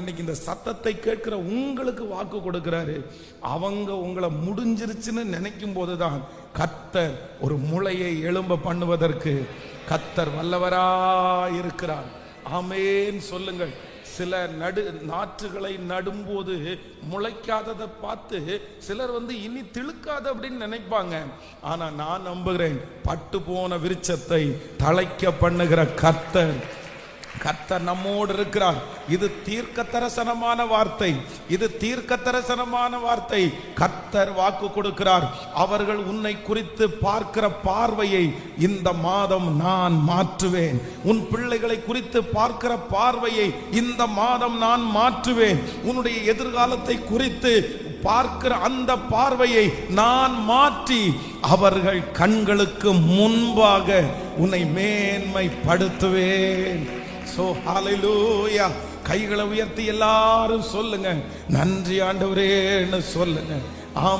இன்னைக்கு இந்த சத்தத்தை கேட்கிற உங்களுக்கு வாக்கு கொடுக்கிறாரு. அவங்க உங்களை முடிஞ்சிருச்சுன்னு நினைக்கும் போதுதான் கத்தர் ஒரு முளையை எழும்ப பண்ணுவதற்கு கத்தர் வல்லவரா இருக்கிறார். ஆமேன் சொல்லுங்கள். சில நடு நாற்றுகளை நடும்போது முளைக்காததை பார்த்து சிலர் வந்து இனி திழுக்காது அப்படின்னு நினைப்பாங்க. ஆனா நான் நம்புகிறேன் பட்டு போன விருச்சத்தை தலைக்க பண்ணுகிற கத்தர் கர்த்தர் நம்மோடு இருக்கிறார். இது தீர்க்க தரிசனமான வார்த்தை. இது தீர்க்க தரிசனமான வார்த்தை. கர்த்தர் வாக்கு கொடுக்கிறார். அவர்கள் உன்னை குறித்து பார்க்கிற பார்வையை இந்த மாதம் நான் மாற்றுவேன். உன் பிள்ளைகளை குறித்து பார்க்கிற பார்வையை இந்த மாதம் நான் மாற்றுவேன். உன்னுடைய எதிர்காலத்தை குறித்து பார்க்கிற அந்த பார்வையை நான் மாற்றி அவர்கள் கண்களுக்கு முன்பாக உன்னை மேன்மைப்படுத்துவேன். சோ ஹalleluya கைகளை உயர்த்தி எல்லாரும் சொல்லுங்க. நன்றி ஆண்டவரேன்னு சொல்லுங்க. ஆம்.